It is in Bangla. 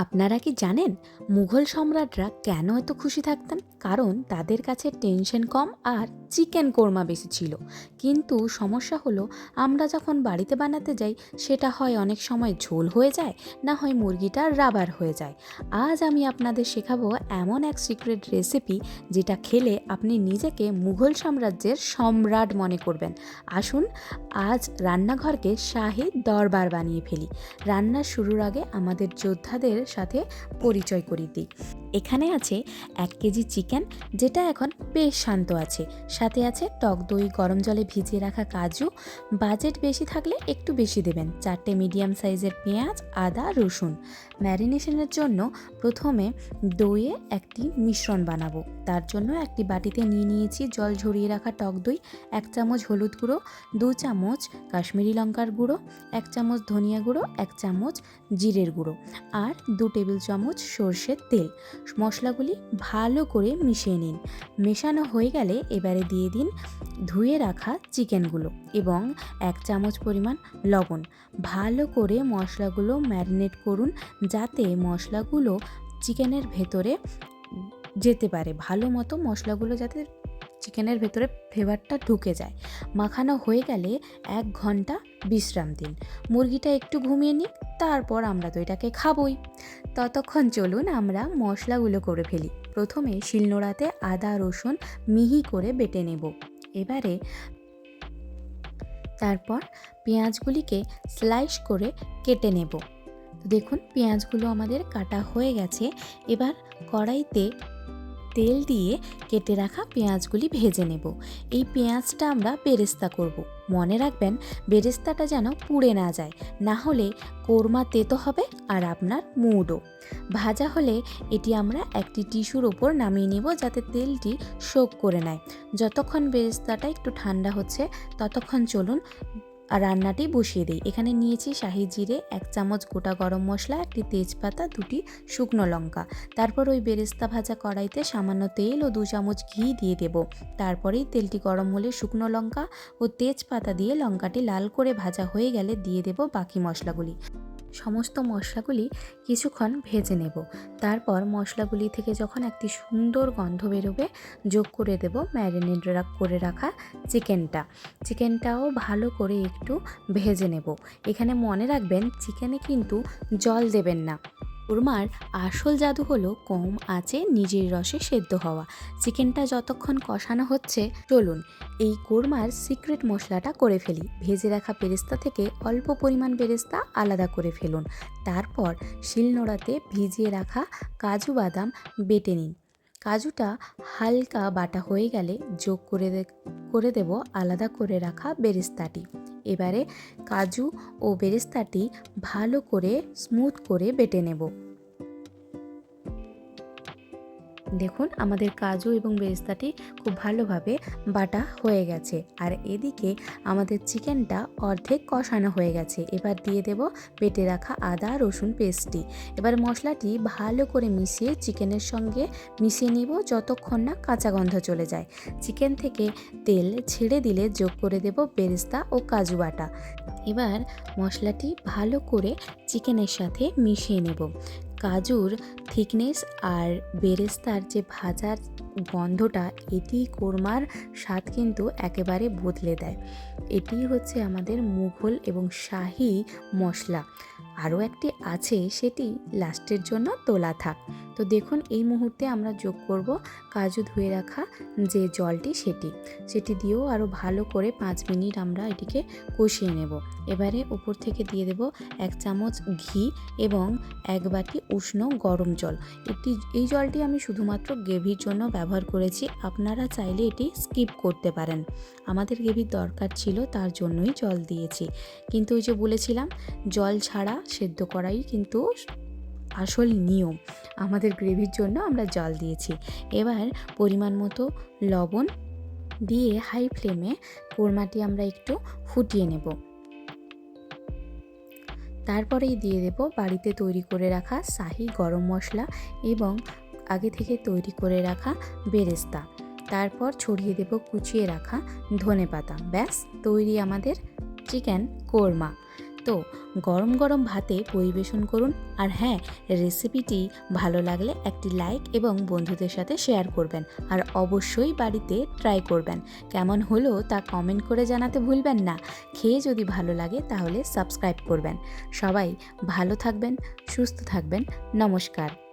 আপনারা কি জানেন মুঘল সম্রাটরা কেন এত খুশি থাকতেন? কারণ তাদের কাছে টেনশন কম আর চিকেন কোরমা বেশি ছিল। কিন্তু সমস্যা হলো, আমরা যখন বাড়িতে বানাতে যাই, সেটা হয় অনেক সময় ঝোল হয়ে যায়, না হয় মুরগিটা রাবার হয়ে যায়। আজ আমি আপনাদের শেখাবো এমন এক সিক্রেট রেসিপি যেটা খেলে আপনি নিজেকে মুঘল সাম্রাজ্যের সম্রাট মনে করবেন। আসুন, আজ রান্নাঘরকে শাহী দরবার বানিয়ে ফেলি। রান্না শুরুর আগে আমাদের যোদ্ধাদের সাথে পরিচয় করিয়ে দিই এখানে আছে এক কেজি চিকেন, যেটা এখন বেশ শান্ত আছে। সাথে আছে টক দই, গরম জলে ভিজিয়ে রাখা কাজু। বাজেট বেশি থাকলে একটু বেশি দেবেন। চারটে মিডিয়াম সাইজের পেঁয়াজ, আদা, রসুন। ম্যারিনেশনের জন্য প্রথমে দইয়ে একটি মিশ্রণ বানাবো। তার জন্য একটি বাটিতে নিয়ে নিয়েছি জল ঝরিয়ে রাখা টক দই, এক চামচ হলুদ গুঁড়ো, দু চামচ কাশ্মীরি লঙ্কার গুঁড়ো, এক চামচ ধনিয়া গুঁড়ো, এক চামচ জিরের গুঁড়ো, আর দু টেবিল চামচ সর্ষের তেল। মশলাগুলি ভালো করে মিশিয়ে নিন। মেশানো হয়ে গেলে এবারে দিয়ে দিন ধুয়ে রাখা চিকেনগুলো এবং এক চামচ পরিমাণ লবণ। ভালো করে মশলাগুলো ম্যারিনেট করুন যাতে মশলাগুলো চিকেনের ভেতরে যেতে পারে। ভালো মতো মশলাগুলো যাতে চিকেনের ভেতরে ফ্লেভারটা ঢুকে যায়। মাখানো হয়ে গেলে এক ঘণ্টা বিশ্রাম দিন। মুরগিটা একটু ঘুমিয়ে নিক, তারপর আমরা তো এটাকে খাবই। ততক্ষণ চলুন আমরা মশলাগুলো করে ফেলি। প্রথমে শিলনোড়াতে আদা, রসুন মিহি করে বেটে নেব। এবারে তারপর পেঁয়াজগুলিকে স্লাইস করে কেটে নেব। দেখুন, পেঁয়াজগুলো আমাদের কাটা হয়ে গেছে। এবার কড়াইতে তেল দিয়ে কেটে রাখা পেঁয়াজগুলি ভেজে নেব। এই পেঁয়াজটা আমরা বেরেস্তা করব। মনে রাখবেন, বেরেস্তাটা যেন পুড়ে না যায়। না হলে কোরমা তেতো হবে আর আপনার মুডও। ভাজা হলে এটি আমরা একটি টিস্যুর ওপর নামিয়ে নেব যাতে তেলটি শোক করে নেয়। যতক্ষণ বেরেস্তাটা একটু ঠান্ডা হচ্ছে, ততক্ষণ চলুন আর রান্নাটি বসিয়ে দিই। এখানে নিয়েছি শাহি জিরে, এক চামচ গোটা গরম মশলা, একটি তেজপাতা, দুটি শুকনো লঙ্কা। তারপর ওই বেরেস্তা ভাজা কড়াইতে সামান্য তেল ও দু চামচ ঘি দিয়ে দেব। তারপরেই তেলটি গরম হলে শুকনো লঙ্কা ও তেজপাতা দিয়ে লঙ্কাটি লাল করে ভাজা হয়ে গেলে দিয়ে দেব বাকি মশলাগুলি। সমস্ত মশলাগুলি কিছুক্ষণ ভেজে নেব। তারপর মশলাগুলি থেকে যখন একটি সুন্দর গন্ধ বেরোবে, যোগ করে দেব ম্যারিনেট করে রাখা চিকেনটা। চিকেনটাও ভালো করে একটু ভেজে নেব। এখানে মনে রাখবেন, চিকেনে কিন্তু জল দেবেন না। কোরমার আসল জাদু হলো কম আঁচে নিজের রসে সেদ্ধ হওয়া। চিকেনটা যতক্ষণ কষানো হচ্ছে, চলুন এই কোরমার সিক্রেট মশলাটা করে ফেলি। ভেজে রাখা পেরেস্তা থেকে অল্প পরিমাণ বেরেস্তা আলাদা করে ফেলুন। তারপর শিলনোড়াতে ভিজিয়ে রাখা কাজু বাদাম বেটে নিন। কাজুটা হালকা বাটা হয়ে গেলে যোগ করে করে দেব আলাদা করে রাখা বেরেস্তাটি। এবারে কাজু ও বেরেস্তাটি ভালো করে স্মুথ করে বেটে নেব। দেখুন, আমাদের কাজু এবং বেরেস্তাটি খুব ভালোভাবে বাটা হয়ে গেছে। আর এদিকে আমাদের চিকেনটা অর্ধেক কষানো হয়ে গেছে। এবার দিয়ে দেব বেটে রাখা আদা, রসুন পেস্টটি। এবার মশলাটি ভালো করে মিশিয়ে চিকেনের সঙ্গে মিশিয়ে নিব যতক্ষণ না কাঁচা গন্ধ চলে যায়। চিকেন থেকে তেল ছেড়ে দিলে যোগ করে দেব বেরেস্তা ও কাজু বাটা। এবার মশলাটি ভালো করে চিকেনের সাথে মিশিয়ে নেব। কাজুর থিকনেস আর বেরেস্তার যে ভাজার গন্ধটা এটি কোরমার স্বাদ কিন্তু একেবারে বদলে দেয়। এটি হচ্ছে আমাদের মুঘল এবং শাহি মশলা। আরও একটি আছে, সেটি লাস্টের জন্য তোলা থাক। তো দেখুন, এই মুহূর্তে আমরা যোগ করব কাজু ধুয়ে রাখা যে জলটি সেটি। সেটি দিয়েও আরও ভালো করে পাঁচ মিনিট আমরা এটিকে কষিয়ে নেব। এবারে উপর থেকে দিয়ে দেব এক চামচ ঘি এবং এক বাটি উষ্ণ গরম জল। এটি এই জলটি আমি শুধুমাত্র গ্রেভির জন্য ব্যবহার করেছি, আপনারা চাইলে এটি স্কিপ করতে পারেন। আমাদের গ্রেভির দরকার ছিল তার জন্যই জল দিয়েছি। কিন্তু ওই যে বলেছিলাম, জল ছাড়া সেদ্ধ করাই কিন্তু আসল নিয়ম আমাদের গ্রেভির জন্য আমরা জল দিয়েছি। এবার পরিমাণ মতো লবণ দিয়ে হাই ফ্লেমে কোরমাটি আমরা একটু ফুটিয়ে নেব। তারপরেই দিয়ে দেব বাড়িতে তৈরি করে রাখা শাহি গরম মশলা এবং আগে থেকে তৈরি করে রাখা বেরেস্তা। তারপর ছড়িয়ে দেব কুচিয়ে রাখা ধনে পাতা ব্যাস, তৈরি আমাদের চিকেন কোরমা। তো গরম গরম ভাতে পরিবেশন করুন আর হ্যাঁ রেসিপিটি ভালো লাগলে একটি লাইক এবং বন্ধুদের সাথে শেয়ার করবেন আর অবশ্যই বাড়িতে ট্রাই করবেন। কেমন হলো তা কমেন্ট করে জানাতে ভুলবেন না। খেয়ে যদি ভালো লাগে তাহলে সাবস্ক্রাইব করবেন। সবাই ভালো থাকবেন, সুস্থ থাকবেন। নমস্কার।